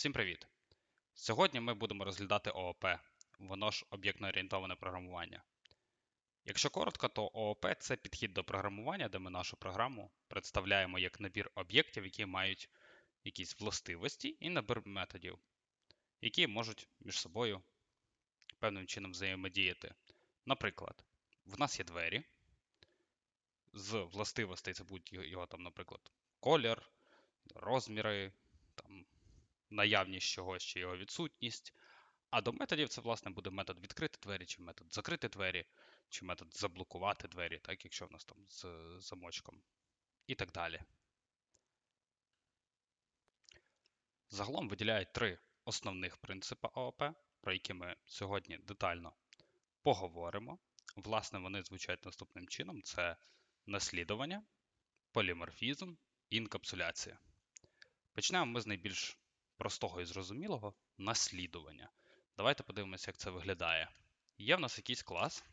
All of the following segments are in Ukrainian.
Всім привіт! Сьогодні ми будемо розглядати ООП, воно ж об'єктно-орієнтоване програмування. Якщо коротко, то ООП це підхід до програмування, де ми нашу програму представляємо як набір об'єктів, які мають якісь властивості, і набір методів, які можуть між собою певним чином взаємодіяти. Наприклад, в нас є двері. З властивостей це будуть його там, наприклад, колір, розміри, там, наявність чогось чи його відсутність. А до методів це, власне, буде метод відкрити двері, чи метод закрити двері, чи метод заблокувати двері, так, якщо в нас там з замочком, і так далі. Загалом виділяють три основних принципи ООП, про які ми сьогодні детально поговоримо. Власне, вони звучать наступним чином: це наслідування, поліморфізм і інкапсуляція. Почнемо ми з найбільш простого і зрозумілого наслідування. Давайте подивимося, як це виглядає. Є в нас якийсь клас.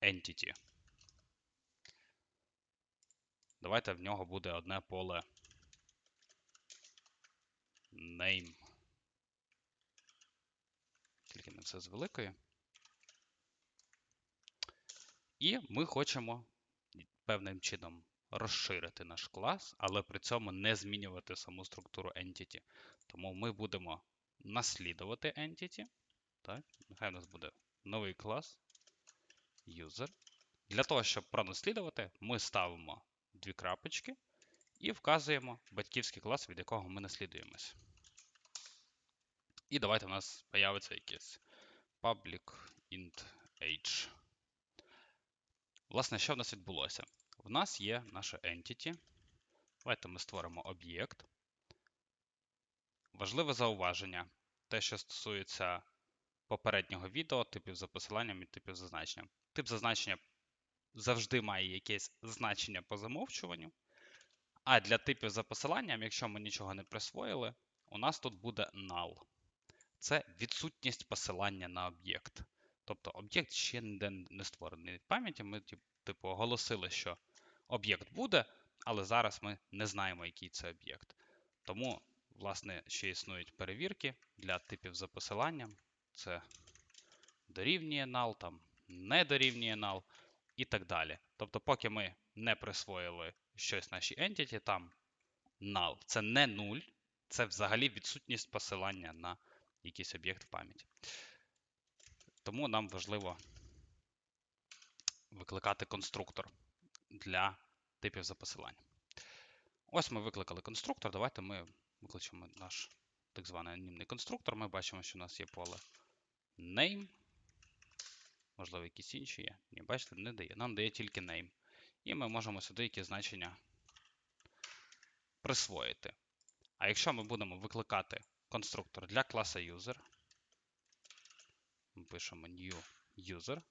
Entity. Давайте в нього буде одне поле name. Тільки не все з великої. І ми хочемо певним чином розширити наш клас, але при цьому не змінювати саму структуру Entity. Тому ми будемо наслідувати Entity. Так, Нехай у нас буде новий клас User. Для того, щоб пронаслідувати, ми ставимо дві крапочки і вказуємо батьківський клас, від якого ми наслідуємось. І давайте у нас появиться якийсь public int age. Власне, що в нас відбулося? В нас є наша entity. Давайте ми створимо об'єкт. Важливе зауваження. Те, що стосується попереднього відео, типів за посиланням і типів зазначення. Тип зазначення завжди має якесь значення по замовчуванню. А для типів за посиланням, якщо ми нічого не присвоїли, у нас тут буде null. Це відсутність посилання на об'єкт. Тобто об'єкт ще ніде не створений в пам'яті. Ми, типу, оголосили, що об'єкт буде, але зараз ми не знаємо, який це об'єкт. Тому, власне, ще існують перевірки для типів за посиланням. Це дорівнює null, там не дорівнює null і так далі. Тобто, поки ми не присвоїли щось нашій entity, там null. Це не нуль, це взагалі відсутність посилання на якийсь об'єкт в пам'яті. Тому нам важливо викликати конструктор для типів за посиланням. Ось ми викликали конструктор. Давайте ми викличемо наш так званий анонімний конструктор. Ми бачимо, що у нас є поле name. Можливо, якісь інші є. Ні, бачите, не дає. Нам дає тільки name. І ми можемо сюди якісь значення присвоїти. А якщо ми будемо викликати конструктор для класа user, ми пишемо new user.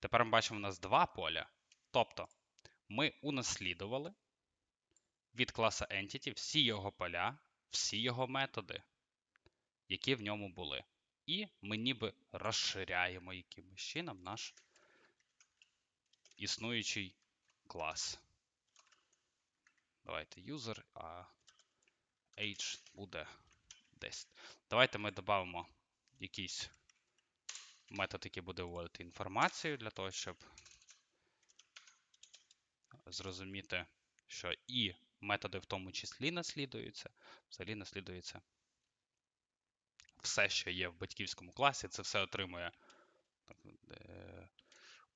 Тепер ми бачимо, у нас два поля. Тобто ми унаслідували від класа Entity всі його поля, всі його методи, які в ньому були. І ми ніби розширяємо якимось чином наш існуючий клас. Давайте user, а age буде 10. Давайте ми додамо якийсь метод, який буде вводити інформацію для того, щоб зрозуміти, що і методи в тому числі наслідуються, взагалі наслідується все, що є в батьківському класі, це все отримує, е,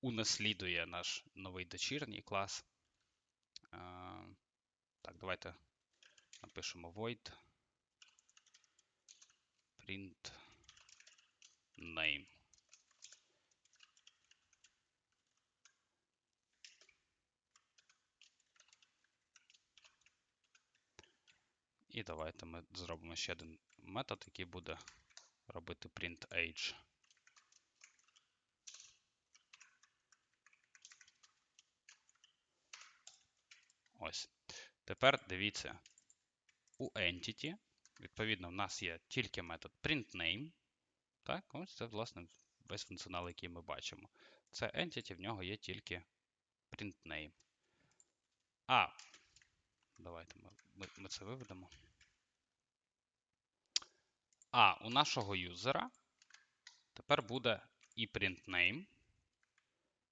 унаслідує наш новий дочірній клас. Так, давайте напишемо void print name. І давайте ми зробимо ще один метод, який буде робити print age. Ось. Тепер дивіться, у Entity, відповідно, в нас є тільки метод printName. Так, ось це, власне, весь функціонал, який ми бачимо. Це Entity, в нього є тільки printName. А, давайте ми, ми, це виведемо. А у нашого юзера тепер буде і printName,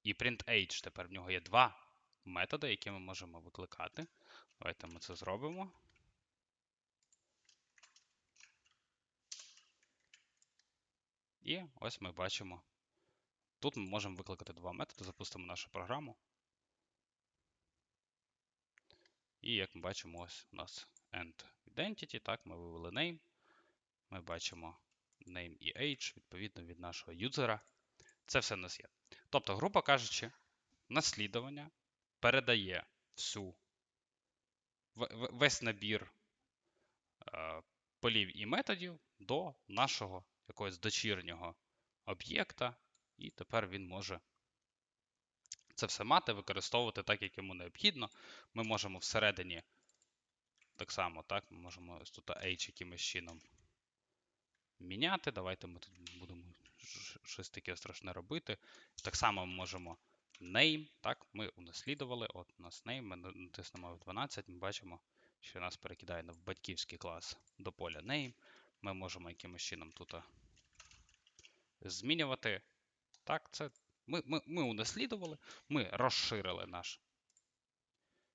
і printAge. Тепер в нього є два методи, які ми можемо викликати. Давайте ми це зробимо. І ось ми бачимо. Тут ми можемо викликати два методи, запустимо нашу програму. І як ми бачимо, ось у нас end identity. Так, ми вивели name. Ми бачимо name і age, відповідно від нашого юзера. Це все в нас є. Тобто, грубо кажучи, наслідування передає всю весь набір е, полів і методів до нашого якогось дочірнього об'єкта, і тепер він може це все мати, використовувати так, як йому необхідно. Ми можемо всередині так само, так, ми можемо ось тут H якимось чином міняти. Давайте ми тут будемо щось таке страшне робити. Так само ми можемо name, так, ми унаслідували. От у нас name, ми натиснемо F12, ми бачимо, що нас перекидає в батьківський клас до поля name. Ми можемо якимось чином тут змінювати. Так, це ми, ми, ми унаслідували, ми розширили наш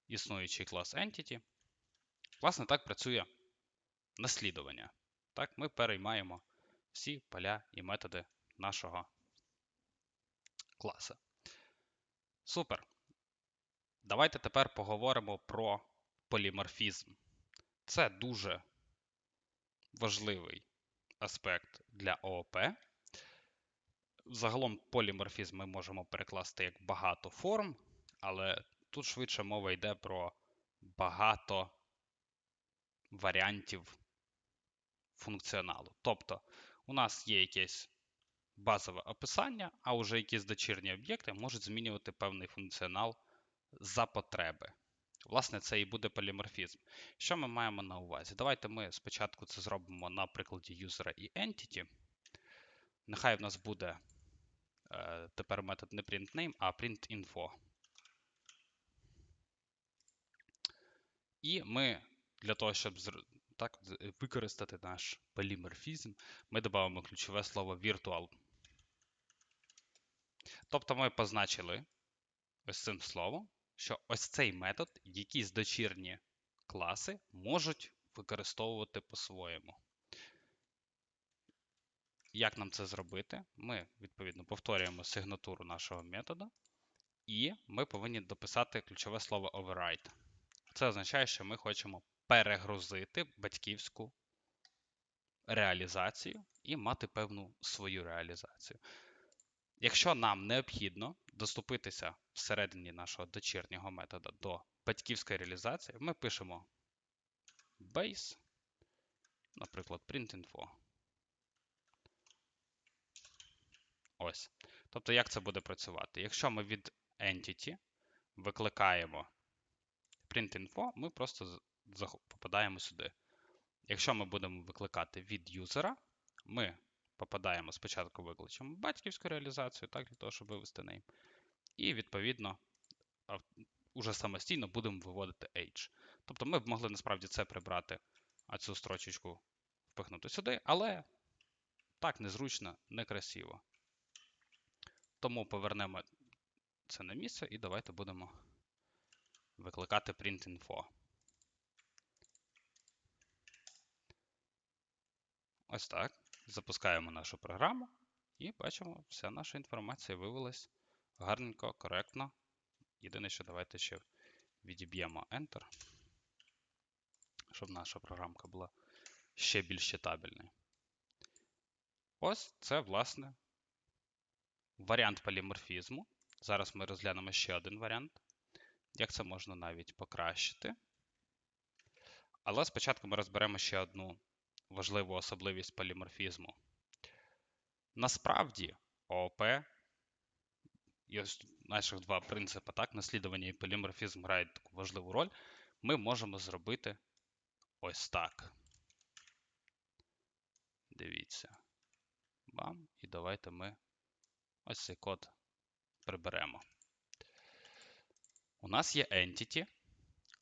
існуючий клас Entity. Власне, так працює наслідування. Так, Ми переймаємо всі поля і методи нашого класу. Супер. Давайте тепер поговоримо про поліморфізм. Це дуже важливий аспект для ООП. Загалом поліморфізм ми можемо перекласти як багато форм, але тут швидше мова йде про багато варіантів функціоналу. Тобто, у нас є якесь базове описання, а вже якісь дочірні об'єкти можуть змінювати певний функціонал за потреби. Власне, це і буде поліморфізм. Що ми маємо на увазі? Давайте ми спочатку це зробимо на прикладі юзера і entity. Нехай в нас буде тепер метод не printName, а printInfo. І ми для того, щоб так, використати наш поліморфізм, ми додамо ключове слово virtual. Тобто ми позначили ось цим словом, що ось цей метод, якісь дочірні класи можуть використовувати по-своєму. Як нам це зробити? Ми, відповідно, повторюємо сигнатуру нашого методу, і ми повинні дописати ключове слово override. Це означає, що ми хочемо перегрузити батьківську реалізацію і мати певну свою реалізацію. Якщо нам необхідно доступитися всередині нашого дочірнього методу до батьківської реалізації, ми пишемо base, наприклад, printinfo. Ось. Тобто, як це буде працювати? Якщо ми від entity викликаємо printinfo, ми просто попадаємо сюди. Якщо ми будемо викликати від юзера, ми попадаємо спочатку викличемо батьківську реалізацію, так, для того, щоб вивести name. І, відповідно, уже самостійно будемо виводити age. Тобто ми б могли насправді це прибрати, а цю строчечку впихнути сюди, але так незручно, некрасиво. Тому повернемо це на місце і давайте будемо викликати printinfo. Ось так. Запускаємо нашу програму і бачимо, вся наша інформація вивелась гарненько, коректно. Єдине, що давайте ще відіб'ємо Enter, щоб наша програмка була ще більш читабельною. Ось це, власне, варіант поліморфізму. Зараз ми розглянемо ще один варіант. Як це можна навіть покращити. Але спочатку ми розберемо ще одну важливу особливість поліморфізму. Насправді, ООП наших два принципи, так, наслідування і поліморфізм грають таку важливу роль. Ми можемо зробити ось так. Дивіться. Бам. І давайте ми ось цей код приберемо. У нас є entity,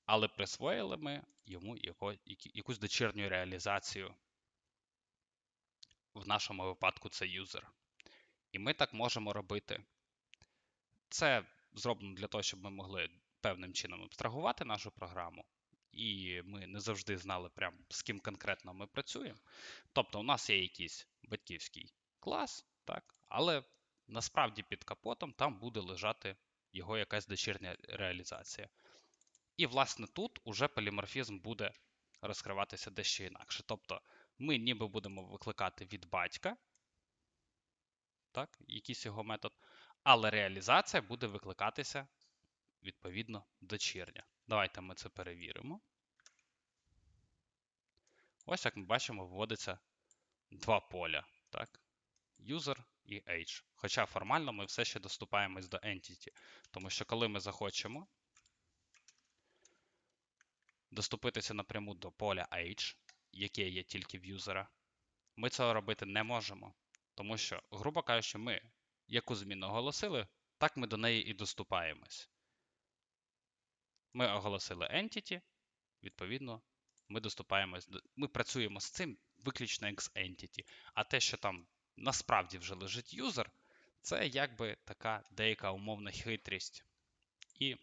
Але присвоїли ми йому яко, якусь дочірню реалізацію. В нашому випадку це юзер. І ми так можемо робити. Це зроблено для того, щоб ми могли певним чином абстрагувати нашу програму, і ми не завжди знали, прям, з ким конкретно ми працюємо. Тобто, у нас є якийсь батьківський клас, так, але насправді під капотом там буде лежати його якась дочірня реалізація. І, власне, тут уже поліморфізм буде розкриватися дещо інакше. Тобто, ми ніби будемо викликати від батька, так, якийсь його метод, але реалізація буде викликатися відповідно дочірня. Давайте ми це перевіримо. Ось як ми бачимо, вводиться два поля, так? User і age. Хоча формально ми все ще доступаємось до entity, тому що коли ми захочемо доступитися напряму до поля age, яке є тільки в юзера, ми цього робити не можемо. Тому що, грубо кажучи, ми яку зміну оголосили, так ми до неї і доступаємось. Ми оголосили entity, відповідно, ми доступаємось. Ми працюємо з цим виключно як з entity. А те, що там насправді вже лежить юзер, це якби така деяка умовна хитрість. І,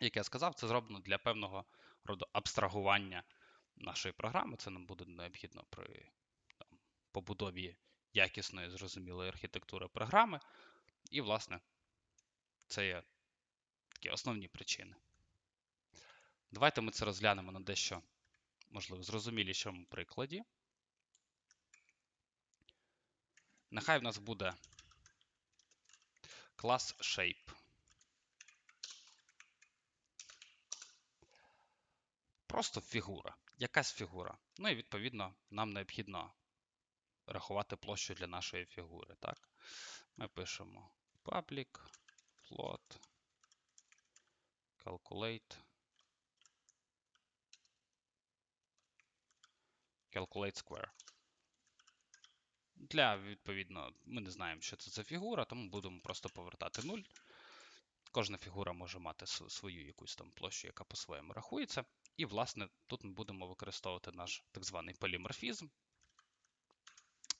як я сказав, це зроблено для певного роду абстрагування нашої програми. Це нам буде необхідно при там, побудові якісної, зрозумілої архітектури програми. І, власне, це є такі основні причини. Давайте ми це розглянемо на дещо, можливо, зрозумілішому прикладі. Нехай в нас буде клас Shape. Просто фігура. Якась фігура. Ну і відповідно нам необхідно рахувати площу для нашої фігури. Так? Ми пишемо public float calculate calculate square. Для, відповідно, ми не знаємо, що це за фігура, тому будемо просто повертати 0. Кожна фігура може мати свою якусь там площу, яка по-своєму рахується. І, власне, тут ми будемо використовувати наш так званий поліморфізм.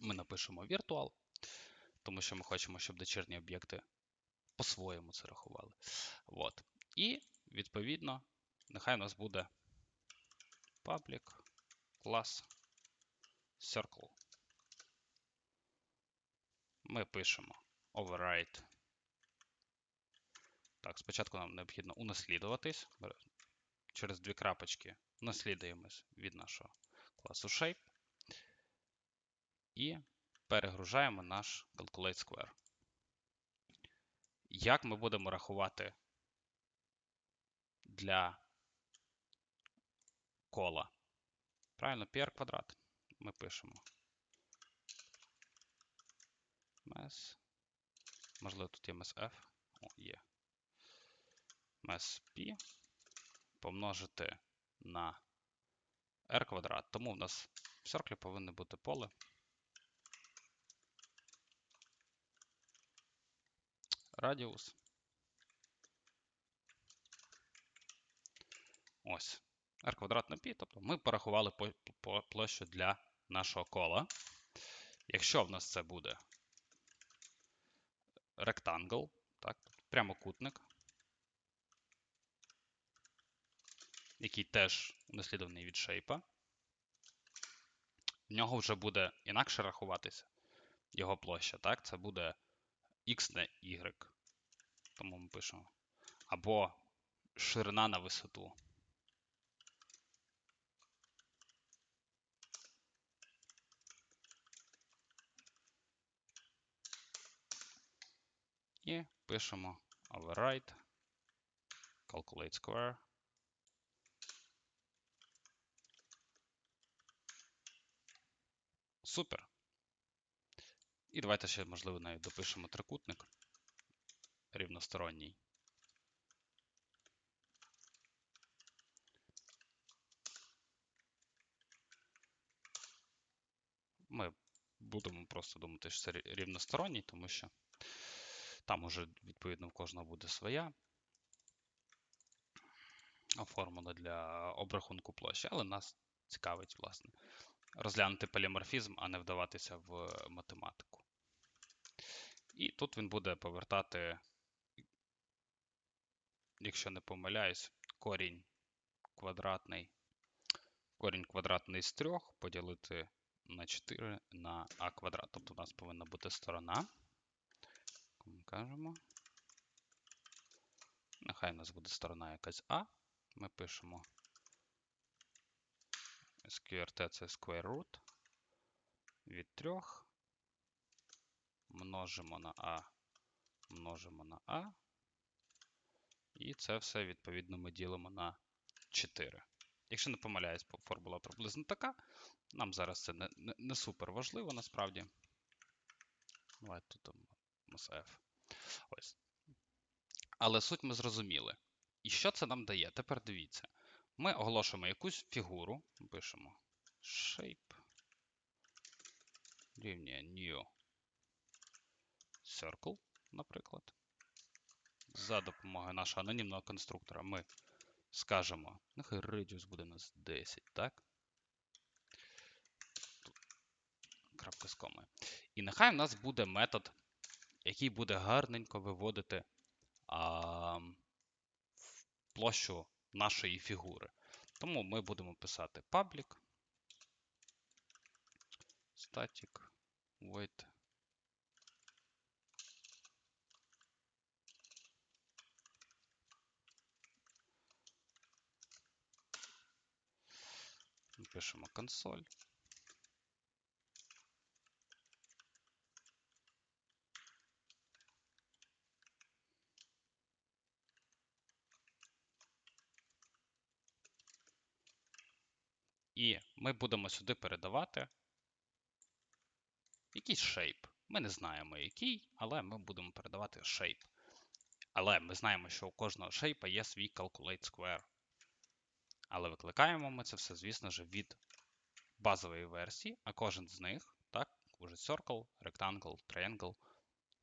Ми напишемо virtual, тому що ми хочемо, щоб дочірні об'єкти по-своєму це рахували. От. І, відповідно, нехай у нас буде public class circle. Ми пишемо override. Так, спочатку нам необхідно унаслідуватись. Через дві крапочки наслідуємось від нашого класу Shape. І перегружаємо наш Calculate Square. Як ми будемо рахувати для кола? Правильно, PR квадрат. Ми пишемо Мес. Можливо, тут є MSF. О, є. MSP помножити на R квадрат. Тому в нас в серклі повинно бути поле. Радіус. Ось. R квадрат на π, тобто ми порахували по, по площу для нашого кола. Якщо в нас це буде rectangle, так, прямокутник, який теж унаслідований від шейпа, в нього вже буде інакше рахуватися його площа. так, Це буде x на y. Тому ми пишемо. Або ширина на висоту. І пишемо override, calculate square. Супер. І давайте ще, можливо, навіть допишемо трикутник рівносторонній. Ми будемо просто думати, що це рівносторонній, тому що там уже, відповідно, в кожного буде своя формули для обрахунку площі, але нас цікавить, власне, розглянути поліморфізм, а не вдаватися в математику. І тут він буде повертати, якщо не помиляюсь, корінь квадратний, корінь квадратний з 3 поділити на 4 на а квадрат. Тобто у нас повинна бути сторона. Ми кажемо. Нехай у нас буде сторона якась А. Ми пишемо SQRT це square root від 3. Множимо на А, множимо на А. І це все, відповідно, ми ділимо на 4. Якщо не помиляюсь, формула приблизно така. Нам зараз це не, не, не супер важливо насправді. Давайте тут F. Ось. Але суть ми зрозуміли. І що це нам дає? Тепер дивіться. Ми оголошуємо якусь фігуру, пишемо shape рівня new circle, наприклад. За допомогою нашого анонімного конструктора ми скажемо, нехай radius буде у нас 10, так? Тут крапка з комою. І нехай у нас буде метод, який буде гарненько виводити а, площу нашої фігури. Тому ми будемо писати public static void Пишемо консоль. І ми будемо сюди передавати якийсь шейп. Ми не знаємо який, але ми будемо передавати шейп. Але ми знаємо, що у кожного шейпа є свій Calculate Square. Але викликаємо ми це все, звісно ж, від базової версії, а кожен з них, так, уже Circle, Rectangle, Triangle,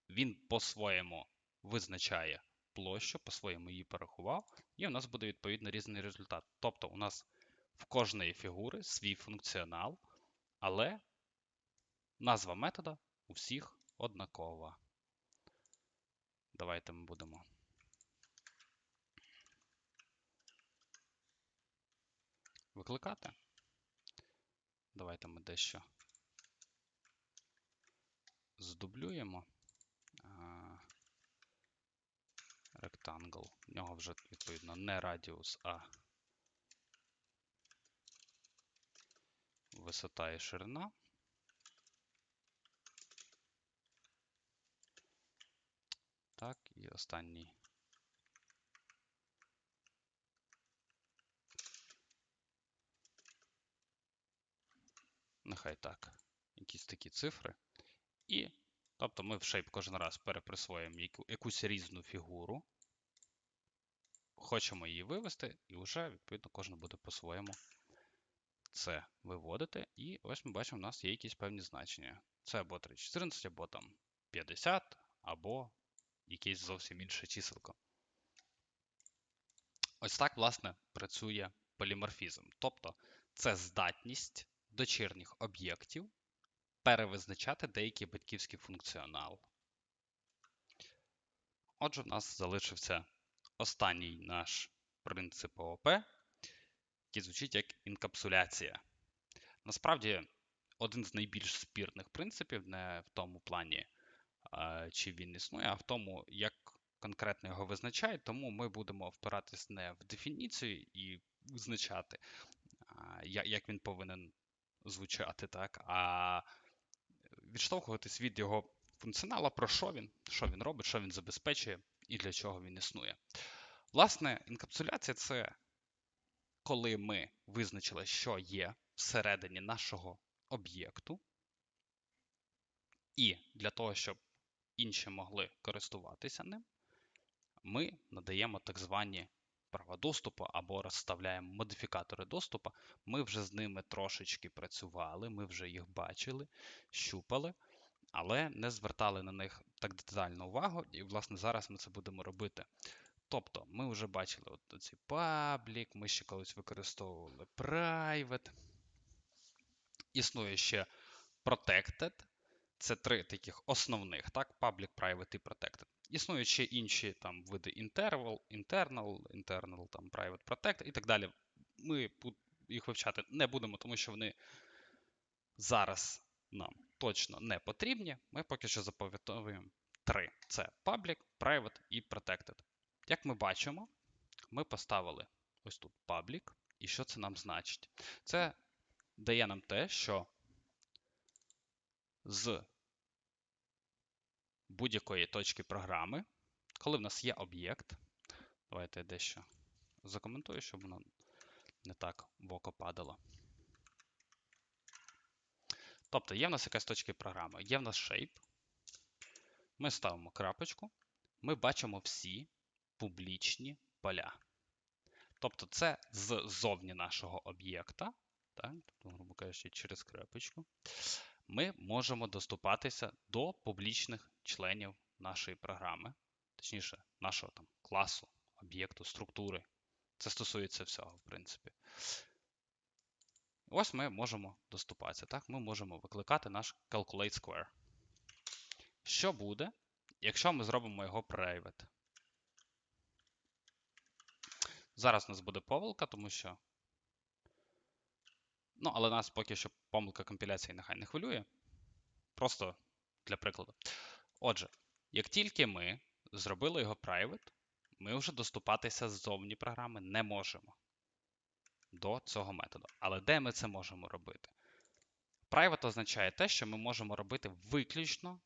він по-своєму визначає площу, по-своєму її порахував, і у нас буде відповідно різний результат. Тобто у нас в кожної фігури свій функціонал, але назва метода у всіх однакова. Давайте ми будемо. Викликати. Давайте ми дещо здублюємо. Rectangle. В нього вже, відповідно, не радіус, а висота і ширина. Так, і останній. Нехай так, якісь такі цифри. І, тобто ми в shape кожен раз переприсвоїмо яку, якусь різну фігуру. Хочемо її вивести, і вже, відповідно, кожен буде по-своєму це виводити. І ось ми бачимо, у нас є якісь певні значення. Це або 314, або там 50, або якесь зовсім інше чиселко. Ось так, власне, працює поліморфізм. Тобто це здатність дочірніх об'єктів перевизначати деякий батьківський функціонал. Отже, в нас залишився останній наш принцип ООП, який звучить як інкапсуляція. Насправді, один з найбільш спірних принципів не в тому плані, чи він існує, а в тому, як конкретно його визначають, тому ми будемо впиратись не в дефініцію і визначати, як він повинен звучати, так, а відштовхуватись від його функціонала, про що він, що він робить, що він забезпечує і для чого він існує. Власне, інкапсуляція це коли ми визначили, що є всередині нашого об'єкту, і для того, щоб інші могли користуватися ним, ми надаємо так звані права доступу або розставляємо модифікатори доступу. Ми вже з ними трошечки працювали, ми вже їх бачили, щупали, але не звертали на них так детальну увагу. І, власне, зараз ми це будемо робити. Тобто, ми вже бачили ці public, ми ще колись використовували private. Існує ще protected. Це три таких основних, так, public, private і protected. Існують ще інші там види interval, internal, internal, там, private, protected і так далі. Ми їх вивчати не будемо, тому що вони зараз нам точно не потрібні. Ми поки що запам'ятовуємо три: це public, private і protected. Як ми бачимо, ми поставили ось тут public. І що це нам значить? Це дає нам те, що з будь-якої точки програми, коли в нас є об'єкт, давайте я дещо закоментую, щоб воно не так в око падало. Тобто є в нас якась точка програми, є в нас shape, ми ставимо крапочку, ми бачимо всі публічні поля. Тобто це ззовні нашого об'єкта, так, тобто, грубо кажучи, через крапочку, ми можемо доступатися до публічних членів нашої програми, точніше, нашого там класу, об'єкту, структури. Це стосується всього, в принципі. Ось ми можемо доступатися. Так? Ми можемо викликати наш Calculate Square. Що буде, якщо ми зробимо його private? Зараз у нас буде помилка, тому що. Ну, але нас поки що помилка компіляції нехай не хвилює. Просто для прикладу. Отже, як тільки ми зробили його private, ми вже доступатися ззовні програми не можемо до цього методу. Але де ми це можемо робити? Private означає те, що ми можемо робити виключно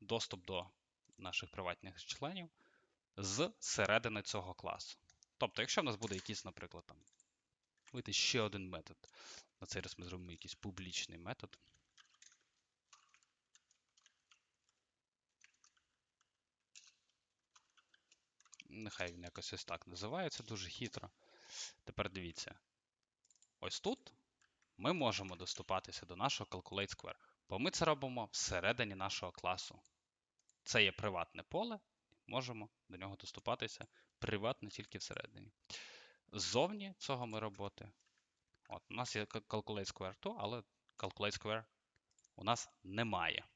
доступ до наших приватних членів з середини цього класу. Тобто, якщо в нас буде якийсь, наприклад, там, вийти ще один метод, на цей раз ми зробимо якийсь публічний метод. Нехай він якось ось так називається, дуже хитро. Тепер дивіться. Ось тут ми можемо доступатися до нашого Calculate Square, бо ми це робимо всередині нашого класу. Це є приватне поле, можемо до нього доступатися приватно тільки всередині. Ззовні цього ми роботи. От, У нас є Calculate Square 2, але Calculate Square у нас немає.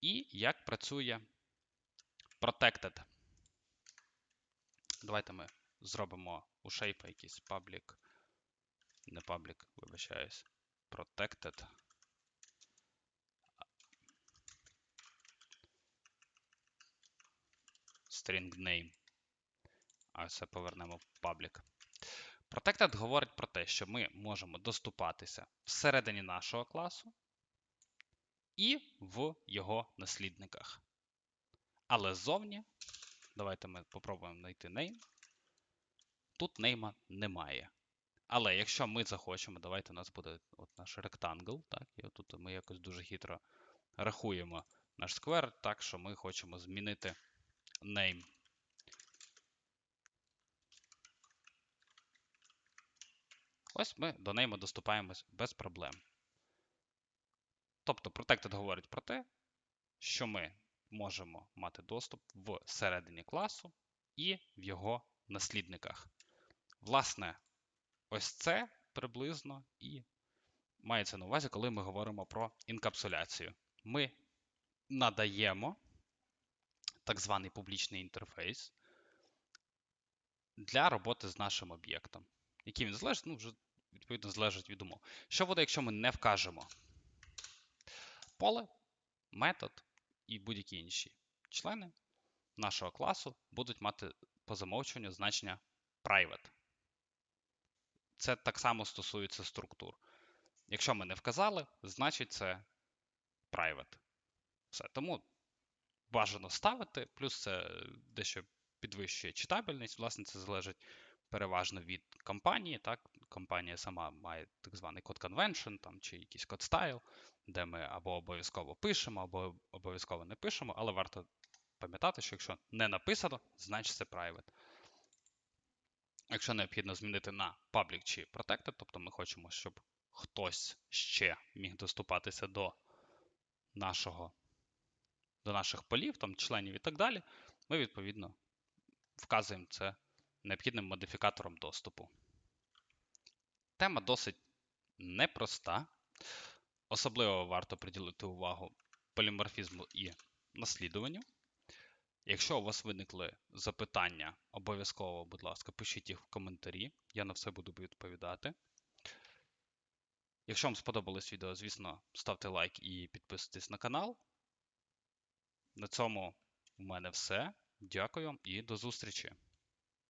І як працює Protected. Давайте ми зробимо у shape якийсь public, не public, вибачаюсь, protected. String name. А все повернемо в public. Protected говорить про те, що ми можемо доступатися всередині нашого класу і в його наслідниках. Але ззовні Давайте ми попробуємо знайти name. Тут нейма немає. Але якщо ми захочемо, давайте у нас буде от наш rectangle, так, і тут ми якось дуже хитро рахуємо наш square, так що ми хочемо змінити name. Ось ми до name доступаємось без проблем. Тобто Protected говорить про те, що ми можемо мати доступ в середині класу і в його наслідниках. Власне, ось це приблизно і мається на увазі, коли ми говоримо про інкапсуляцію. Ми надаємо так званий публічний інтерфейс для роботи з нашим об'єктом. Який він залежить, ну, вже відповідно залежить від умов. Що буде, якщо ми не вкажемо поле, метод і будь-які інші члени нашого класу будуть мати по замовчуванню значення private. Це так само стосується структур. Якщо ми не вказали, значить це private. Все. Тому бажано ставити, плюс це дещо підвищує читабельність. Власне, це залежить переважно від компанії. Так? Компанія сама має так званий код convention чи якийсь код style де ми або обов'язково пишемо, або обов'язково не пишемо, але варто пам'ятати, що якщо не написано, значить це private. Якщо необхідно змінити на public чи protected, тобто ми хочемо, щоб хтось ще міг доступатися до нашого, до наших полів, там, членів і так далі, ми відповідно вказуємо це необхідним модифікатором доступу. Тема досить непроста. Особливо варто приділити увагу поліморфізму і наслідуванню. Якщо у вас виникли запитання, обов'язково, будь ласка, пишіть їх в коментарі, я на все буду відповідати. Якщо вам сподобалось відео, звісно, ставте лайк і підписуйтесь на канал. На цьому в мене все. Дякую і до зустрічі!